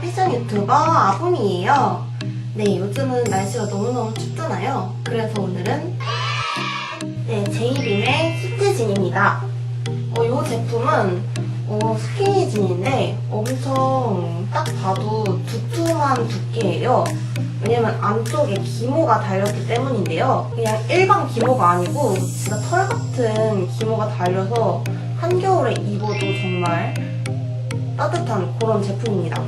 패션 유튜버 아분이에요. 네, 요즘은 날씨가 너무너무 춥잖아요. 그래서 오늘은 네, 제이빔의 수트진입니다. 어, 이 제품은 어, 스키니진인데 엄청 딱 봐도 두툼한 두께예요. 왜냐면 안쪽에 기모가 달렸기 때문인데요. 그냥 일반 기모가 아니고 진짜 털 같은 기모가 달려서 한겨울에 입어도 정말 따뜻한 그런 제품입니다.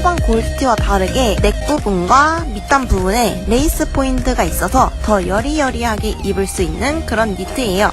일반 골드티와 다르게 넥 부분과 밑단 부분에 레이스 포인트가 있어서 더 여리여리하게 입을 수 있는 그런 니트예요.